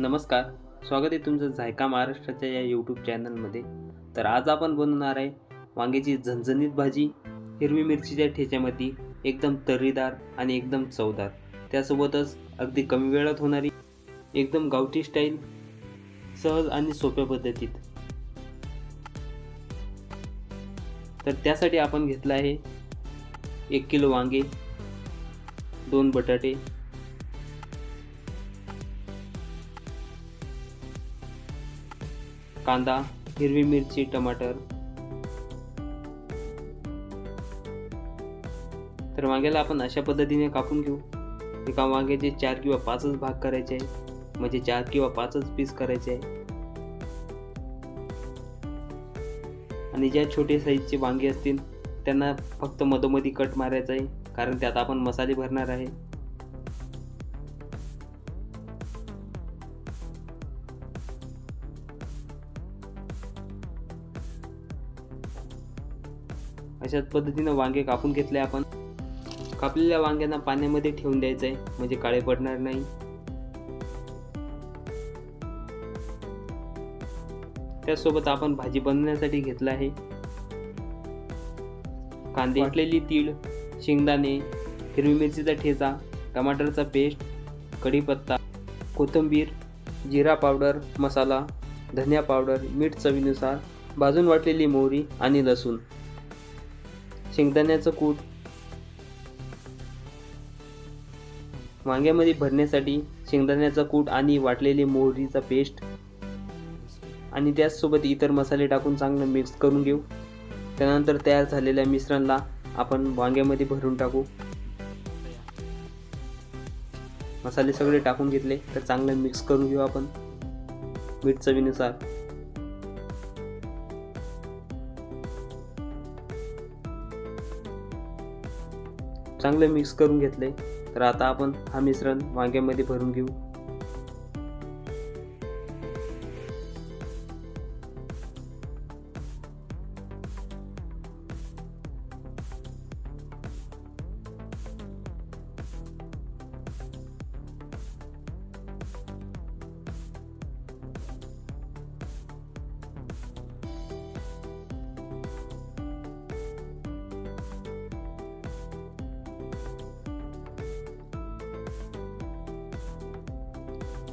नमस्कार स्वागत आहे तुमचं झायका महाराष्ट्राच्या या यूट्यूब चॅनलमध्ये तर आज आपण बनवणार आहे वांग्याची झणझणीत भाजी हिरवी मिरचीच्या ठेच्यामध्ये एकदम तर्रीदार आणि एकदम चवदार. त्यासोबतच अगदी कमी वेळात होणारी एकदम गावठी स्टाईल सहज आणि सोप्या पद्धतीत. तर त्यासाठी आपण घेतलं आहे एक किलो वांगे दोन बटाटे कांदा हिरवी मिरची टमाटर. तर वांग्याला आपण अशा पद्धतीने कापून घेऊ. एका वांग्याचे चार किंवा पाचच भाग करायचे आहे. म्हणजे चार किंवा पाचच पीस करायचे आहे. आणि ज्या छोटे साईजचे वांगे असतील त्यांना फक्त मधोमधी कट मारायचा आहे. कारण त्यात आपण मसाले भरणार आहे. अशाच पद्धतीनं वांगे कापून घेतले आपण. कापलेल्या वांग्यांना पाण्यामध्ये ठेवून द्यायचं आहे म्हणजे काळे पडणार नाही. त्याचसोबत आपण भाजी बनवण्यासाठी घेतला आहे. कांदे वाटलेली तीळ शेंगदाणे हिरवी मिरचीचा ठेचा टमाटरचा पेस्ट कढीपत्ता कोथिंबीर जिरा पावडर मसाला धनिया पावडर मीठ चवीनुसार भाजून वाटलेली मोहरी आणि लसूण. शेंगदाण्याचं कूट. वांग्यामध्ये भरण्यासाठी शेंगदाण्याचा कूट आणि वाटलेली मोहरीचा पेस्ट. आणि त्याचसोबत इतर मसाले टाकून चांगलं मिक्स करून घेऊ. त्यानंतर तयार झालेल्या मिश्रणला आपण वांग्यामध्ये भरून टाकू. मसाले सगळे टाकून घेतले तर चांगलं मिक्स करून घेऊ आपण. मीठ चवीनुसार चांगले मिक्स करून घेतले. तर आता आपण हा मिश्रण वांग्यामध्ये भरून घेऊ.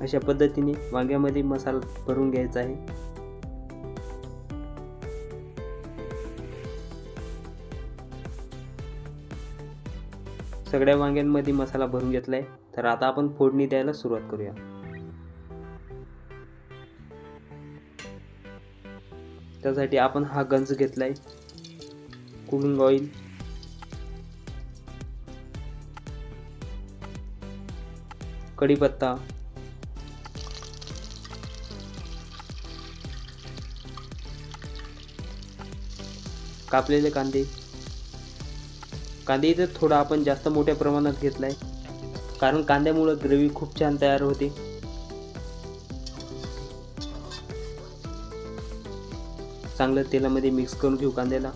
अशा पद्धतीने वांग्यामध्ये मसाला भरून घ्यायचा आहे. सगळ्या वांग्यांमध्ये मसाला भरून घेतलाय. तर आता आपण फोडणी द्यायला सुरुवात करूया. त्यासाठी आपण हा गंज घेतलाय. कुकिंग ऑइल कढीपत्ता. कापलेले कांदे. कांदे इथं थोडा आपण जास्त मोठ्या प्रमाणात घेतला आहे कारण कांद्यामुळं ग्रेव्ही खूप छान तयार होते. चांगलं तेलामध्ये मिक्स करून घेऊ कांद्याला.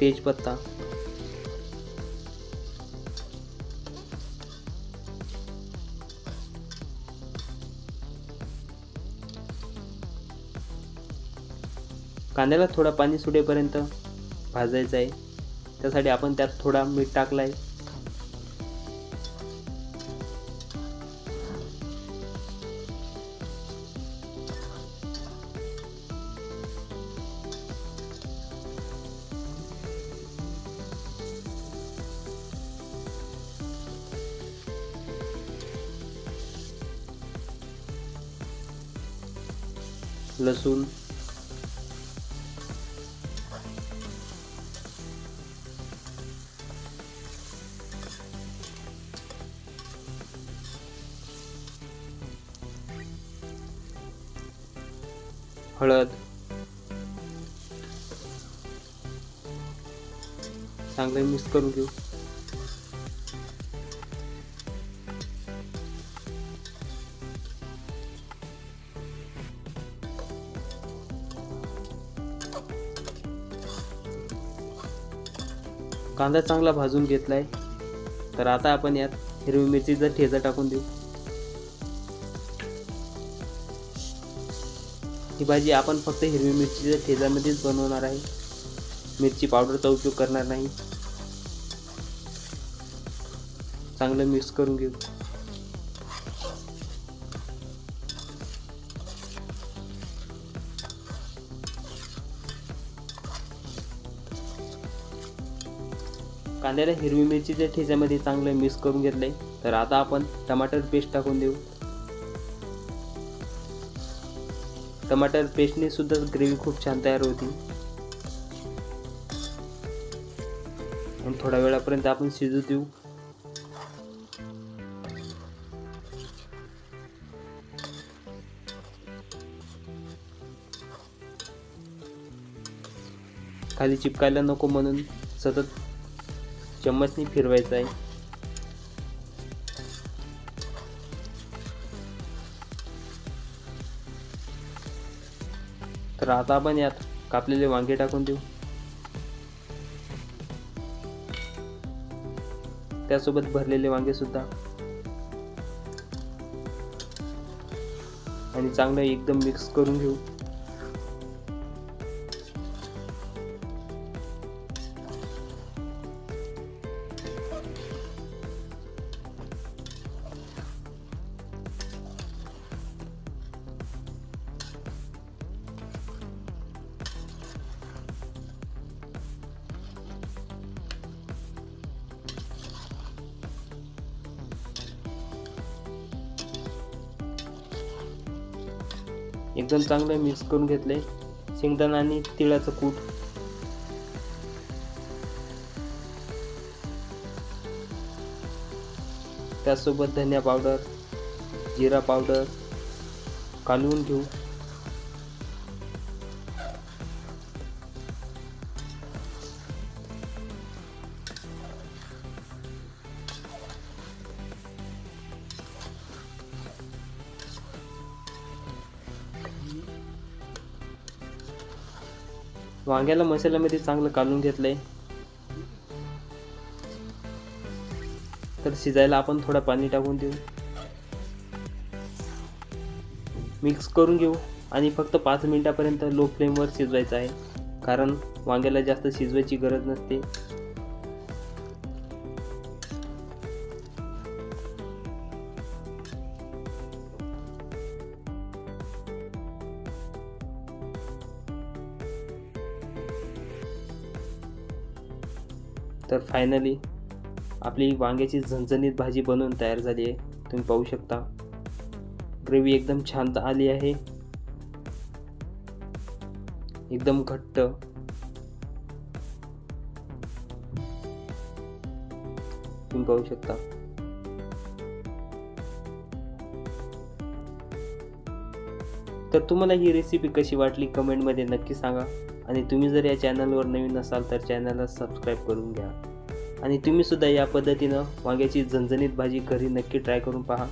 तेजपत्ता. कांद्याला थोडा पाणी सुटेपर्यंत भाजायचं आहे. त्यासाठी आपण त्यात थोडा मीठ टाकला आहे लसूण हळद. चांगलं मिक्स करून घेऊ. कांदा चांगला भाजून घेतलाय. तर आता आपण यात हिरवी मिरचीचा ठेचा टाकून देऊ. ही भाजी आपण फक्त हिरवी मिरचीच्या ठेजामध्येच बनवणार आहे. मिरची पावडरचा उपयोग करणार नाही. चांगलं मिक्स करून घेऊ. कांद्याला हिरवी मिरचीच्या ठेच्यामध्ये चांगलं मिक्स करून घेतलंय. तर आता आपण टमाटर पेस्ट टाकून देऊ. टमाटर पेस्टने सुद्धा ग्रेव्ही खूप छान तयार होती. आणि थोड्या वेळापर्यंत आपण शिजू देऊ. खाली चिपकायला नको म्हणून सतत चम्मचनी फिरवायचं आहे. तर आता आपण यात कापलेले वांगे टाकून देऊ. त्यासोबत भरलेले वांगे सुद्धा. आणि चांगलं एकदम मिक्स करून घेऊ. एकदम चांगलं मिक्स करून घेतले शेंगदाणा आणि तिळाचं कूट. त्यासोबत धनिया पावडर जिरा पावडर कालवून घेऊ. वांग्याला मसाल्यामध्ये चांगलं कालून घेतलंय. तर शिजायला आपण थोडं पाणी टाकून देऊ. मिक्स करून घेऊ आणि फक्त पाच मिनिटापर्यंत लो फ्लेमवर शिजवायचं आहे. कारण वांग्याला जास्त शिजवायची गरज नसते. तर फायनली आपली वांग्याची झणझणीत भाजी बनवून तयार झाली आहे. तुम्ही पाहू शकता. ग्रेव्ही एकदम छान आली आहे. एकदम घट्ट. तुम्ही पाहू शकता. तर तुम्हाला ही रेसिपी कशी वाटली? कमेंटमध्ये नक्की सांगा. आणि तुम्ही जर या चॅनलवर नवीन असाल तर चॅनलला सबस्क्राईब करून घ्या. आणि तुम्हीसुद्धा या पद्धतीनं वांग्याची झणझणीत भाजी घरी नक्की ट्राय करून पहा.